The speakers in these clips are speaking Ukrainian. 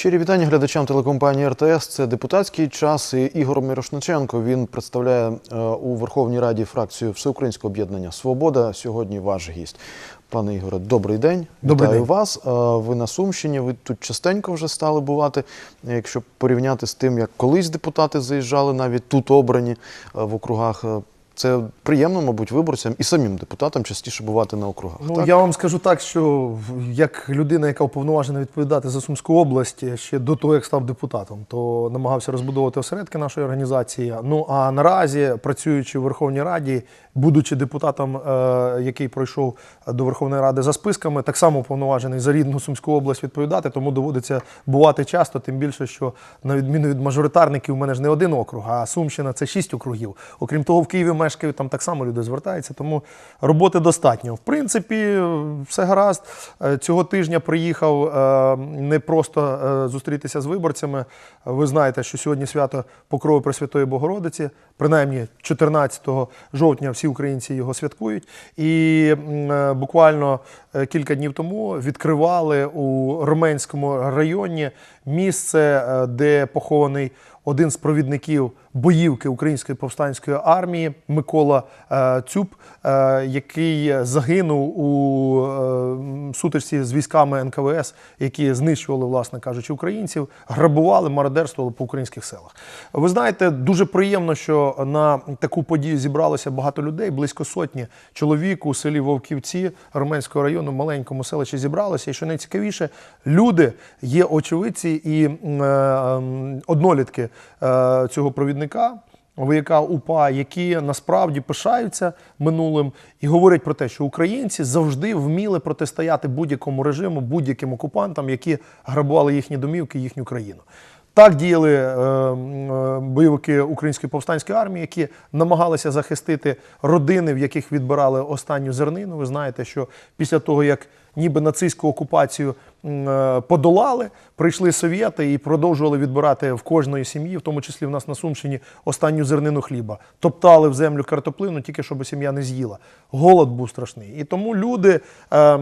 Щирі вітання глядачам телекомпанії РТС. Це депутатський час. І Ігор Мірошниченко. Він представляє е, у Верховній Раді фракцію Всеукраїнського об'єднання Свобода. Сьогодні ваш гість. Пане Ігоре, добрий день. Добрий Вітаю день. вас. Е, Ви на Сумщині. Ви тут частенько вже стали бувати. Якщо порівняти з тим, як колись депутати заїжджали, навіть тут обрані е, в округах. Е, Це приємно, мабуть, виборцям і самим депутатам частіше бувати на округах. Ну так? я вам скажу так, що як людина, яка уповноважена відповідати за Сумську область ще до того, як став депутатом, то намагався розбудовувати осередки нашої організації. Ну а наразі, працюючи в Верховній Раді, будучи депутатом, е, який пройшов до Верховної Ради за списками, так само уповноважений за рідну Сумську область відповідати, тому доводиться бувати часто, тим більше, що на відміну від мажоритарників, у мене ж не один округ, а Сумщина це шість округів. Окрім того, в Києві мешкають, там так само люди звертаються, тому роботи достатньо. В принципі, все гаразд. Е, Цього тижня приїхав е, не просто е, зустрітися з виборцями. Ви знаєте, що сьогодні свято Покрови Пресвятої Богородиці, принаймні 14 жовтня всі українці його святкують. І буквально кілька днів тому відкривали у Роменському районі місце, де похований один з провідників боївки Української повстанської армії Микола е, Цюб, е, який загинув у е, сутичці з військами НКВС, які знищували, власне кажучи, українців, грабували, мародерствували по українських селах. Ви знаєте, дуже приємно, що на таку подію зібралося багато людей, близько сотні чоловік у селі Вовківці Арменського району, маленькому селищі зібралося. І що найцікавіше, люди є очевидці і однолітки цього провідника. Вояка УПА, які насправді пишаються минулим і говорять про те, що українці завжди вміли протистояти будь-якому режиму, будь-яким окупантам, які грабували їхні домівки, їхню країну. Так діяли е, е, бойовики Української повстанської армії, які намагалися захистити родини, в яких відбирали останню зернину. Ви знаєте, що після того, як ніби нацистську окупацію е, подолали, прийшли совєти і продовжували відбирати в кожної сім'ї, в тому числі в нас на Сумщині, останню зернину хліба. Топтали в землю картоплину, тільки щоб сім'я не з'їла. Голод був страшний. І тому люди е, е,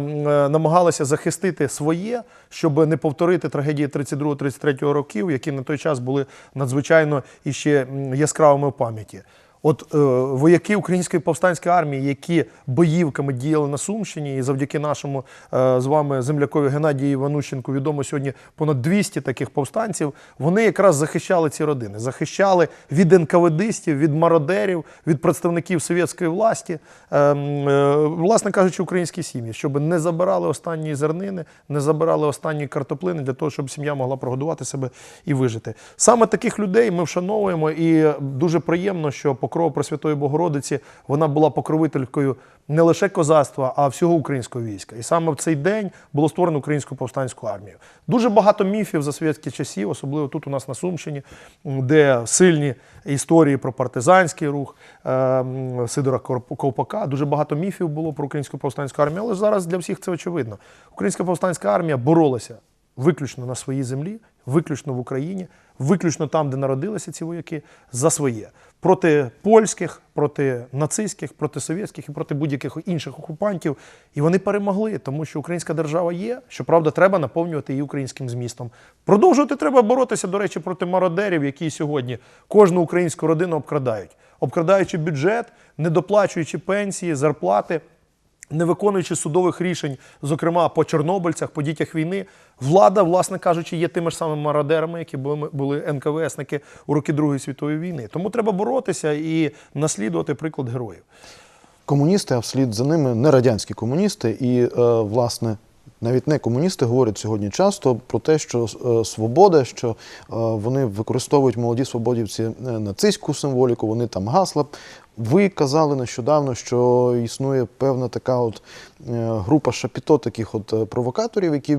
намагалися захистити своє, щоб не повторити трагедії 32-33 років, які на той час були надзвичайно іще яскравими в пам'яті. От е, вояки Української повстанської армії, які боївками діяли на Сумщині, і завдяки нашому е, з вами землякові Геннадію Іванущенку відомо сьогодні понад 200 таких повстанців. Вони якраз захищали ці родини, захищали від НКВДистів, від мародерів, від представників совєтської власті, е, е, власне кажучи, українські сім'ї, щоб не забирали останні зернини, не забирали останні картоплини для того, щоб сім'я могла прогодувати себе і вижити. Саме таких людей ми вшановуємо, і дуже приємно, що покрова Пресвятої Богородиці вона була покровителькою не лише козацтва, а всього українського війська. І саме в цей день було створено українську повстанську армію. Дуже багато міфів за совєтських часів, особливо тут у нас на Сумщині, де сильні історії про партизанський рух е, Сидора Ковпака. Дуже багато міфів було про українську повстанську армію, але зараз для всіх це очевидно. Українська повстанська армія боролася виключно на своїй землі, виключно в Україні, виключно там, де народилися ці вояки, за своє. Проти польських, проти нацистських, проти совєтських і проти будь-яких інших окупантів. І вони перемогли, тому що українська держава є. Щоправда, треба наповнювати її українським змістом. Продовжувати треба боротися, до речі, проти мародерів, які сьогодні кожну українську родину обкрадають, обкрадаючи бюджет, недоплачуючи пенсії, зарплати не виконуючи судових рішень, зокрема по чорнобильцях, по дітях війни, влада, власне кажучи, є тими ж самими мародерами, які були, НКВСники у роки Другої світової війни. Тому треба боротися і наслідувати приклад героїв. комуністи, а вслід за ними не радянські комуністи. І, е, власне, навіть не комуністи говорять сьогодні часто про те, що е, свобода, що е, вони використовують молоді свободівці е, нацистську символіку, вони там гасла. Ви казали нещодавно, що існує певна така от група шапіто, таких от провокаторів, які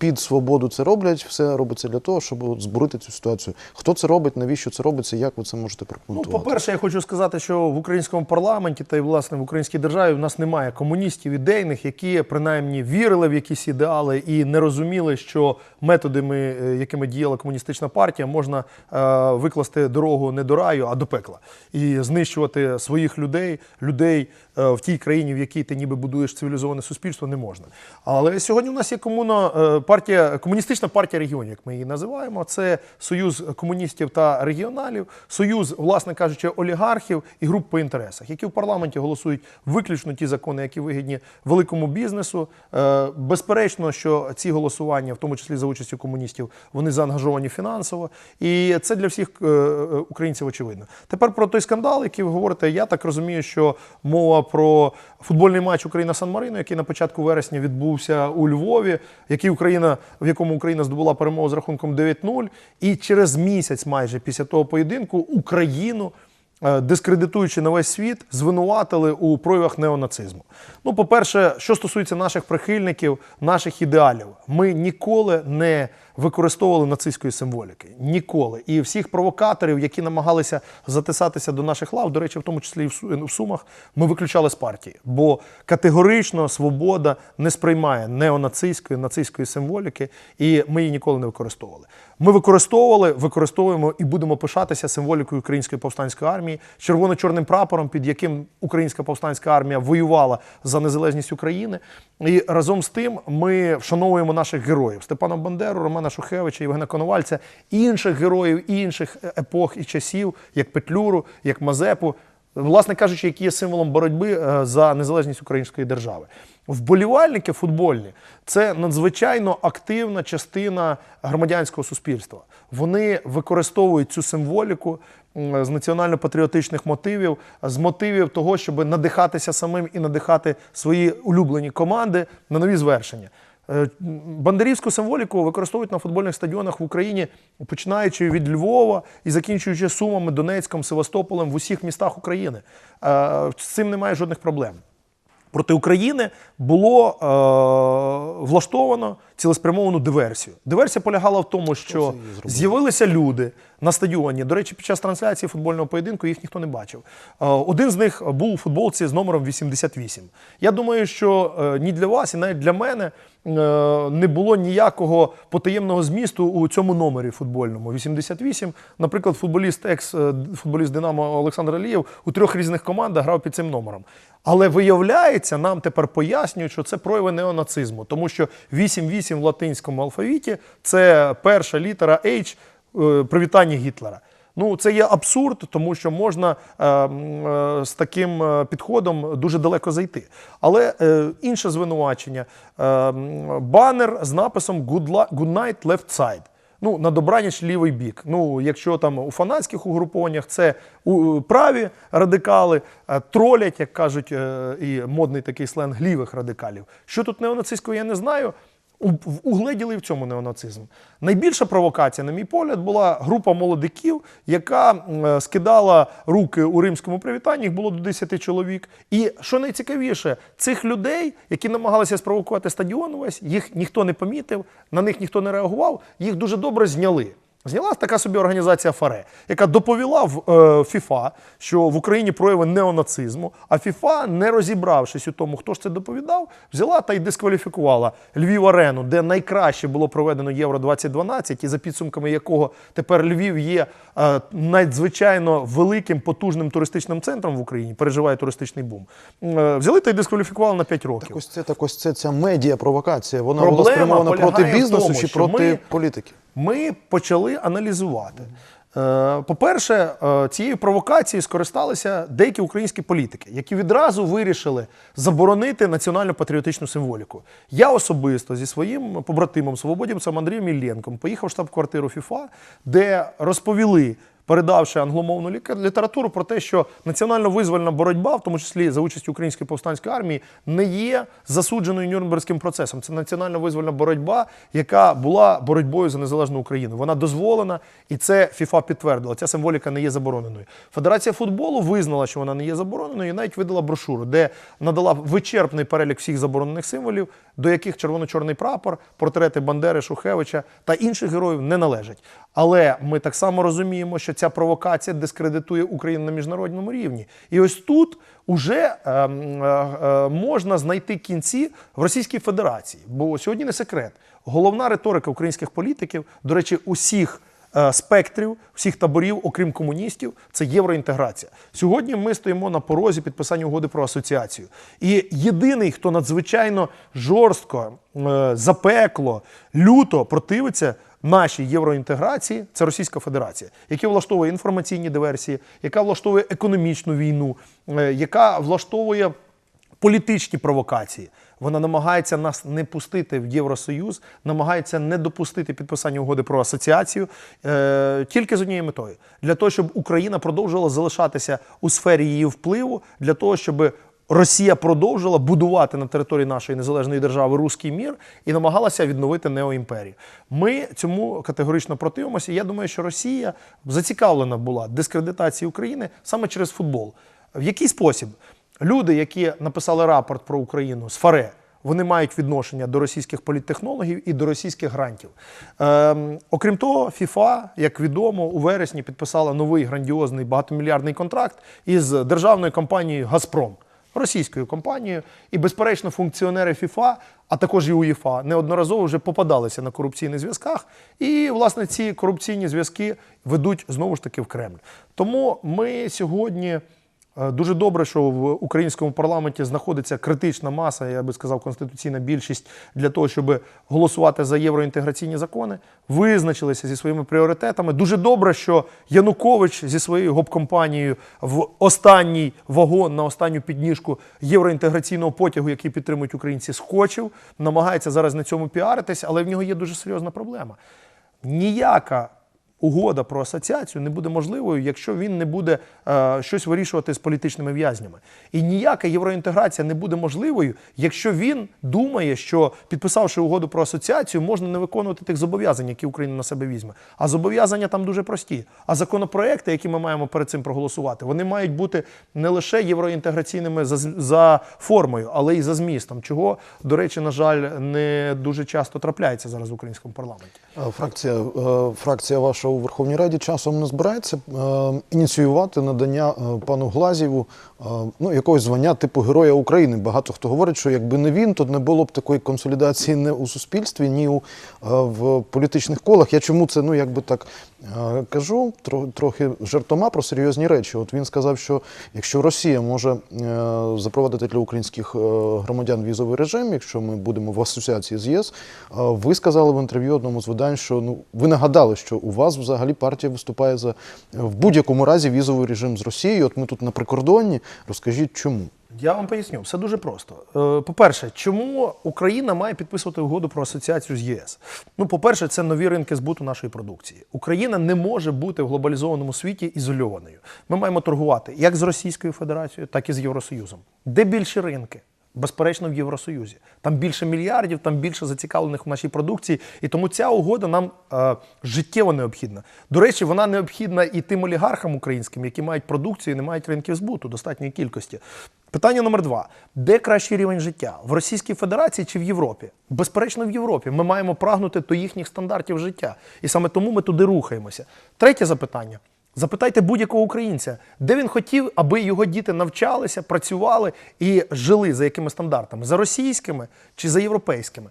під свободу це роблять. Все робиться для того, щоб збурити цю ситуацію. Хто це робить, навіщо це робиться, як ви це можете Ну, по-перше, я хочу сказати, що в українському парламенті та й власне в українській державі в нас немає комуністів ідейних, які принаймні вірили в якісь ідеали і не розуміли, що методами, е, якими діяла комуністична партія, можна е, викласти дорогу не до раю, а до пекла і знищувати своїх людей, людей е, в тій країні, в якій ти ніби будуєш цивілізоване суспільство, не можна. Але сьогодні у нас є комуна е, партія, комуністична партія регіонів, як ми її називаємо. Це союз комуністів та регіоналів, союз, власне кажучи, олігархів і груп по інтересах, які в парламенті голосують виключно ті закони, які вигідні великому бізнесу. Е, Безперечно, що ці голосування, в тому числі за участю комуністів, вони заангажовані фінансово, і це для всіх е, українців очевидно. Тепер про той скандал, який ви говорите, я так розумію, що мова про футбольний матч Україна Сан Марино, який на початку вересня відбувся у Львові, який Україна, в якому Україна здобула перемогу з рахунком 9-0, і через місяць, майже після того поєдинку, Україну. Е, Дискредитуючи на весь світ, звинуватили у проявах неонацизму. Ну, по-перше, що стосується наших прихильників, наших ідеалів, ми ніколи не використовували нацистської символіки. Ніколи. І всіх провокаторів, які намагалися затисатися до наших лав, до речі, в тому числі і в Сумах, ми виключали з партії. Бо категорично свобода не сприймає неонацистської, нацистської символіки, і ми її ніколи не використовували. Ми використовували, використовуємо і будемо пишатися символікою Української повстанської армії, червоно-чорним прапором, під яким Українська повстанська армія воювала за незалежність України. І разом з тим ми вшановуємо наших героїв Степана Бандеру, Романа Шухевича, Євгена Коновальця, інших героїв інших епох і часів, як Петлюру, як Мазепу, власне кажучи, які є символом боротьби е, за незалежність української держави. Вболівальники футбольні це надзвичайно активна частина громадянського суспільства. Вони використовують цю символіку з національно-патріотичних мотивів, з мотивів того, щоб надихатися самим і надихати свої улюблені команди на нові звершення. Е, Бандерівську символіку використовують на футбольних стадіонах в Україні, починаючи від Львова і закінчуючи Сумами, Донецьком, Севастополем в усіх містах України. Е, З цим немає жодних проблем. Проти України було е, влаштовано цілеспрямовану диверсію. Диверсія полягала в тому, що з'явилися люди на стадіоні. До речі, під час трансляції футбольного поєдинку їх ніхто не бачив. Е, один з них був у футболці з номером 88. Я думаю, що е, ні для вас, і навіть для мене не було ніякого потаємного змісту у цьому номері футбольному. 88, наприклад, футболіст, екс-футболіст Динамо Олександр Алієв у трьох різних командах грав під цим номером. Але виявляється, нам тепер пояснюють, що це прояви неонацизму, тому що 8-8 в латинському алфавіті це перша літера H е, привітання Гітлера. Ну, це є абсурд, тому що можна е, е, з таким е, підходом дуже далеко зайти. Але е, інше звинувачення: е, банер з написом «Good, night, left side». Ну, на добраніч лівий бік. Ну, якщо там у фанатських угрупованнях це у, праві радикали е, тролять, як кажуть, е, і модний такий сленг лівих радикалів. Що тут неонацистського, я не знаю. Угледіли в цьому неонацизм. Найбільша провокація, на мій погляд, була група молодиків, яка е, скидала руки у римському привітанні, їх було до 10 чоловік. І що найцікавіше, цих людей, які намагалися спровокувати стадіон весь, їх ніхто не помітив, на них ніхто не реагував, їх дуже добре зняли. Зняла така собі організація ФАРЕ, яка доповіла в е, ФІФА, що в Україні прояви неонацизму, а ФІФА, не розібравшись у тому, хто ж це доповідав, взяла та й дискваліфікувала Львів Арену, де найкраще було проведено Євро 2012, і за підсумками якого тепер Львів є е, надзвичайно великим потужним туристичним центром в Україні, переживає туристичний бум. Е, взяли та й дискваліфікували на 5 років. Так ось це так ось це ця медіа провокація. Вона була спрямована проти бізнесу тому, чи проти ми- політики. Ми почали аналізувати. Е, По-перше, е, цією провокацією скористалися деякі українські політики, які відразу вирішили заборонити національну патріотичну символіку. Я особисто зі своїм побратимом, свободівцем Андрієм Іллєнком поїхав в штаб-квартиру ФІФА, де розповіли. Передавши англомовну літературу про те, що національно-визвольна боротьба, в тому числі за участю української повстанської армії, не є засудженою Нюрнберзьким процесом. Це національно-визвольна боротьба, яка була боротьбою за незалежну Україну. Вона дозволена, і це ФІФА підтвердила. Ця символіка не є забороненою. Федерація футболу визнала, що вона не є забороненою, і навіть видала брошуру, де надала вичерпний перелік всіх заборонених символів, до яких червоно-чорний прапор, портрети Бандери, Шухевича та інших героїв не належать. Але ми так само розуміємо, що ця провокація дискредитує Україну на міжнародному рівні. І ось тут уже е, е, е, можна знайти кінці в Російській Федерації. Бо сьогодні не секрет. Головна риторика українських політиків, до речі, усіх спектрів, всіх таборів, окрім комуністів, це євроінтеграція. Сьогодні ми стоїмо на порозі підписання угоди про асоціацію. І єдиний, хто надзвичайно жорстко, е, запекло, люто противиться нашій євроінтеграції, це Російська Федерація, яка влаштовує інформаційні диверсії, яка влаштовує економічну війну, е, яка влаштовує політичні провокації. Вона намагається нас не пустити в Євросоюз, намагається не допустити підписання угоди про асоціацію е, тільки з однією метою для того, щоб Україна продовжувала залишатися у сфері її впливу, для того, щоб Росія продовжила будувати на території нашої незалежної держави руський мір і намагалася відновити неоімперію. Ми цьому категорично противимося. Я думаю, що Росія зацікавлена була дискредитації України саме через футбол. В який спосіб? Люди, які написали рапорт про Україну з ФАРЕ, вони мають відношення до російських політтехнологів і до російських грантів. Ем, окрім того, ФІФА, як відомо, у вересні підписала новий грандіозний багатомільярдний контракт із державною компанією Газпром. Російською компанією, і, безперечно, функціонери ФІФА, а також і УЄФА, неодноразово вже попадалися на корупційних зв'язках. І, власне, ці корупційні зв'язки ведуть знову ж таки в Кремль. Тому ми сьогодні. Е, Дуже добре, що в українському парламенті знаходиться критична маса, я би сказав, конституційна більшість для того, щоб голосувати за євроінтеграційні закони, визначилися зі своїми пріоритетами. Дуже добре, що Янукович зі своєю гоп-компанією в останній вагон на останню підніжку євроінтеграційного потягу, який підтримують українці, скочив, намагається зараз на цьому піаритись, але в нього є дуже серйозна проблема. Ніяка угода про асоціацію не буде можливою, якщо він не буде е, щось вирішувати з політичними в'язнями. І ніяка євроінтеграція не буде можливою, якщо він думає, що підписавши угоду про асоціацію, можна не виконувати тих зобов'язань, які Україна на себе візьме. А зобов'язання там дуже прості. А законопроекти, які ми маємо перед цим проголосувати, вони мають бути не лише євроінтеграційними за, за формою, але й за змістом, чого, до речі, на жаль, не дуже часто трапляється зараз в українському парламенті. Е, Фракція, е, фракція ваша у Верховній Раді часом не збирається е, ініціювати надання е, пану Глазєву е, ну, якогось звання типу Героя України. Багато хто говорить, що якби не він, то не було б такої консолідації ні у суспільстві, ні у, в політичних колах. Я чому це ну, якби так кажу, тро- трохи жартома про серйозні речі. От він сказав, що якщо Росія може запровадити для українських громадян візовий режим, якщо ми будемо в асоціації з ЄС, ви сказали в інтерв'ю одному з видань, що ну ви нагадали, що у вас взагалі партія виступає за е, в будь-якому разі візовий режим з Росією. От ми тут на прикордонні. Розкажіть, чому? Я вам поясню, все дуже просто. Е, По-перше, чому Україна має підписувати угоду про асоціацію з ЄС? Ну, по-перше, це нові ринки збуту нашої продукції. Україна не може бути в глобалізованому світі ізольованою. Ми маємо торгувати як з Російською Федерацією, так і з Євросоюзом. Де більші ринки? Безперечно, в Євросоюзі. Там більше мільярдів, там більше зацікавлених в нашій продукції. І тому ця угода нам е, життєво необхідна. До речі, вона необхідна і тим олігархам українським, які мають продукцію і не мають ринків збуту достатньої кількості. Питання номер два: де кращий рівень життя? В Російській Федерації чи в Європі? Безперечно, в Європі. Ми маємо прагнути до їхніх стандартів життя. І саме тому ми туди рухаємося. Третє запитання. Запитайте будь-якого українця, де він хотів, аби його діти навчалися, працювали і жили за якими стандартами? За російськими чи за європейськими?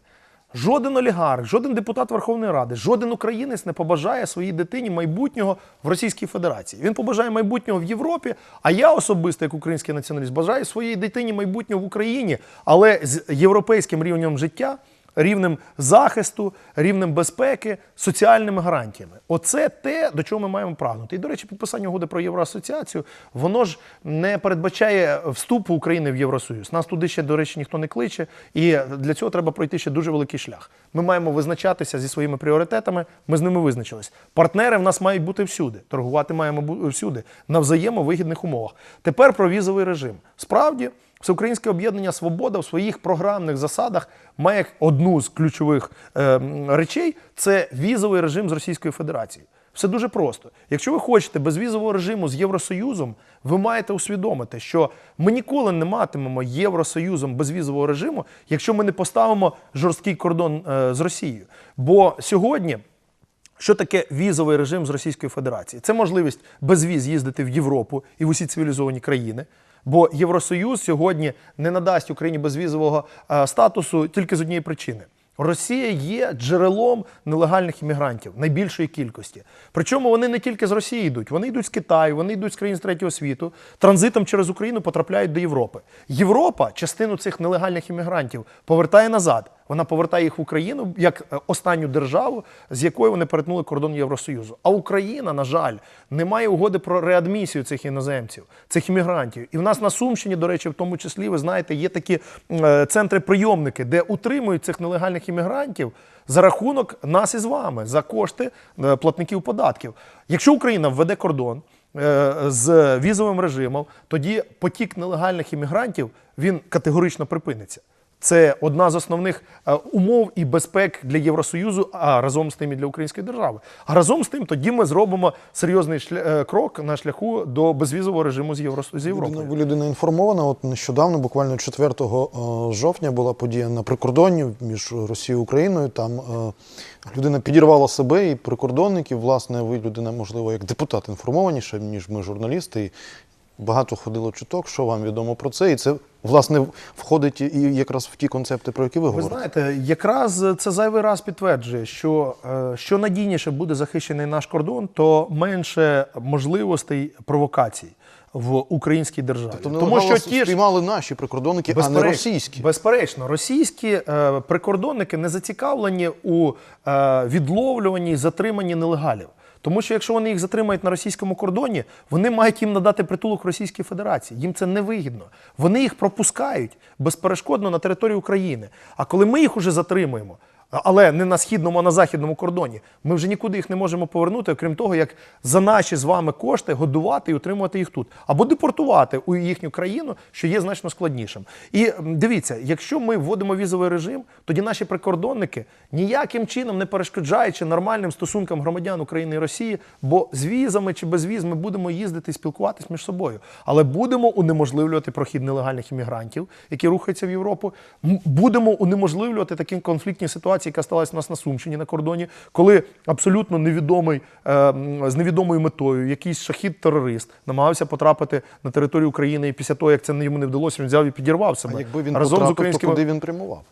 Жоден олігарх, жоден депутат Верховної Ради, жоден українець не побажає своїй дитині майбутнього в Російській Федерації. Він побажає майбутнього в Європі. А я особисто, як український націоналіст, бажаю своїй дитині майбутнього в Україні, але з європейським рівнем життя рівнем захисту, рівнем безпеки, соціальними гарантіями. Оце те, до чого ми маємо прагнути. І, до речі, підписання угоди про Євроасоціацію, воно ж не передбачає вступу України в Євросоюз. Нас туди ще, до речі, ніхто не кличе, і для цього треба пройти ще дуже великий шлях. Ми маємо визначатися зі своїми пріоритетами, ми з ними визначились. Партнери в нас мають бути всюди, торгувати маємо всюди, на взаємовигідних умовах. Тепер про візовий режим. Справді, Всеукраїнське об'єднання Свобода в своїх програмних засадах має одну з ключових е, речей це візовий режим з Російською Федерацією. Все дуже просто. Якщо ви хочете безвізового режиму з Євросоюзом, ви маєте усвідомити, що ми ніколи не матимемо Євросоюзом безвізового режиму, якщо ми не поставимо жорсткий кордон е, з Росією. Бо сьогодні. Що таке візовий режим з Російської Федерації? Це можливість без віз їздити в Європу і в усі цивілізовані країни. Бо Євросоюз сьогодні не надасть Україні безвізового е, статусу тільки з однієї причини. Росія є джерелом нелегальних іммігрантів найбільшої кількості. Причому вони не тільки з Росії йдуть, вони йдуть з Китаю, вони йдуть з країн з третього світу, транзитом через Україну потрапляють до Європи. Європа частину цих нелегальних іммігрантів повертає назад. Вона повертає їх в Україну як е, останню державу, з якою вони перетнули кордон Євросоюзу. А Україна, на жаль, не має угоди про реадмісію цих іноземців, цих іммігрантів. І в нас на Сумщині, до речі, в тому числі, ви знаєте, є такі е, центри-прийомники, де утримують цих нелегальних іммігрантів за рахунок нас із вами, за кошти е, платників податків. Якщо Україна введе кордон. З візовим режимом, тоді потік нелегальних іммігрантів він категорично припиниться. Це одна з основних е, умов і безпек для Євросоюзу, а разом з тим і для української держави. А разом з тим, тоді ми зробимо серйозний шля- е, крок на шляху до безвізового режиму з, Євро... з Європою. ви людина інформована. От нещодавно, буквально 4 е, жовтня, була подія на прикордонні між Росією і Україною. Там людина підірвала себе і прикордонників. Власне, ви людина, можливо, як депутат інформованіша, ніж ми, журналісти. Багато ходило чуток, що вам відомо про це. І це, власне, входить і якраз в ті концепти, про які ви, Ви говорите. знаєте, якраз це зайвий раз підтверджує, що е, що надійніше буде захищений наш кордон, то менше можливостей провокацій в українській державі. Тобто, Тому що ті спіймали наші прикордонники, а не російські. Безперечно, російські е, прикордонники не зацікавлені у е, відловлюванні і затриманні нелегалів. Тому що якщо вони їх затримають на російському кордоні, вони мають їм надати притулок Російській Федерації. Їм це невигідно. Вони їх пропускають безперешкодно на територію України. А коли ми їх уже затримуємо, але не на східному, а на західному кордоні. Ми вже нікуди їх не можемо повернути, окрім того, як за наші з вами кошти годувати і утримувати їх тут, або депортувати у їхню країну, що є значно складнішим. І дивіться, якщо ми вводимо візовий режим, тоді наші прикордонники ніяким чином не перешкоджаючи нормальним стосункам громадян України і Росії, бо з візами чи без віз ми будемо їздити і спілкуватись між собою, але будемо унеможливлювати прохід нелегальних іммігрантів, які рухаються в Європу. Будемо унеможливлювати такі конфліктні ситуації, яка сталася у нас на Сумщині на кордоні, коли абсолютно невідомий е, з невідомою метою якийсь шахід-терорист намагався потрапити на територію України, і після того, як це йому не вдалося, він взяв і підірвав себе А якби він разом з українським то куди він прямував?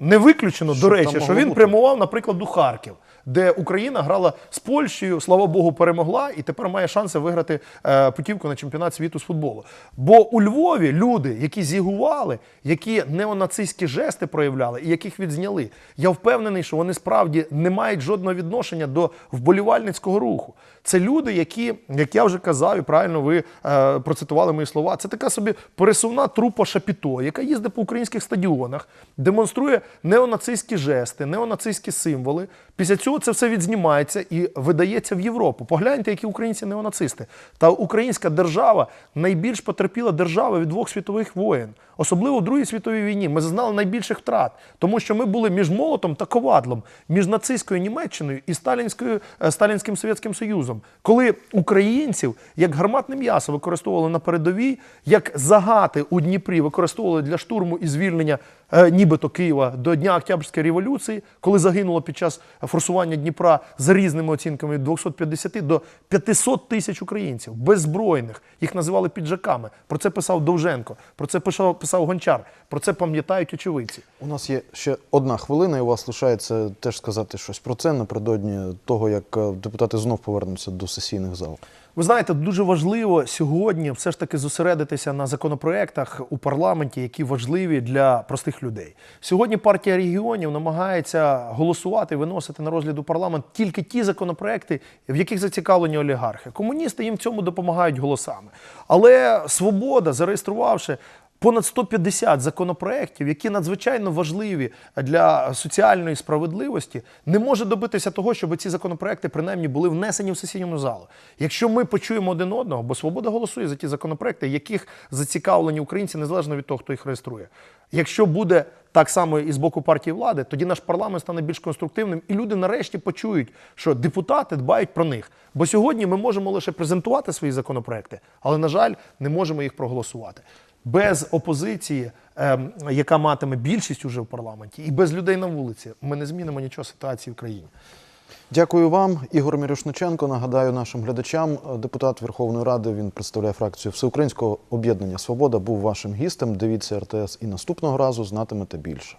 не виключено, Що до речі, що він бути? прямував, наприклад, у Харків, де Україна грала з Польщею, слава Богу, перемогла і тепер має шанси виграти е, путівку на чемпіонат світу з футболу. Бо у Львові люди, які зігували, які неонацистські жести проявляли і яких відзняли, я впевнений, що вони справді не мають жодного відношення до вболівальницького руху. Це люди, які, як я вже казав, і правильно ви е, процитували мої слова. Це така собі пересувна трупа Шапіто, яка їздить по українських стадіонах, демонструє неонацистські жести, неонацистські символи. Після цього це все відзнімається і видається в Європу. Погляньте, які українці неонацисти. Та українська держава найбільш потерпіла держава від двох світових воєн. Особливо в Другій світовій війні ми зазнали найбільших втрат, тому що ми були між молотом та ковадлом, між нацистською Німеччиною і сталінською е, сталінським Совєтським Союзом, коли українців як гарматне м'ясо використовували на передовій, як загати у Дніпрі використовували для штурму і звільнення е, нібито Києва до Дня Октябрьської революції, коли загинуло під час форсування Дніпра за різними оцінками від 250 до 500 тисяч українців беззбройних. Їх називали піджаками. Про це писав Довженко, про це писав, писав Гончар, про це пам'ятають очевидці. У нас є ще одна хвилина, і у вас лишається теж сказати щось про це напередодні того, як е, депутати знов повернуться до сесійних зал. Ви знаєте, дуже важливо сьогодні все ж таки зосередитися на законопроектах у парламенті, які важливі для простих людей. Сьогодні партія регіонів намагається голосувати, виносити на розгляд у парламент тільки ті законопроекти, в яких зацікавлені олігархи. Комуністи їм в цьому допомагають голосами. Але свобода, зареєструвавши понад 150 законопроєктів, які надзвичайно важливі для соціальної справедливості, не може добитися того, щоб ці законопроекти принаймні були внесені в сесійну залу. Якщо ми почуємо один одного, бо свобода голосує за ті законопроекти, яких зацікавлені українці, незалежно від того, хто їх реєструє. Якщо буде так само і з боку партії влади, тоді наш парламент стане більш конструктивним, і люди нарешті почують, що депутати дбають про них. Бо сьогодні ми можемо лише презентувати свої законопроекти, але, на жаль, не можемо їх проголосувати. Без опозиції, ем, яка матиме більшість уже в парламенті, і без людей на вулиці, ми не змінимо нічого ситуації в країні. Дякую вам, Ігор Мірошниченко. Нагадаю нашим глядачам, е, депутат Верховної Ради. Він представляє фракцію Всеукраїнського об'єднання Свобода. Був вашим гістем. Дивіться РТС і наступного разу знатимете більше.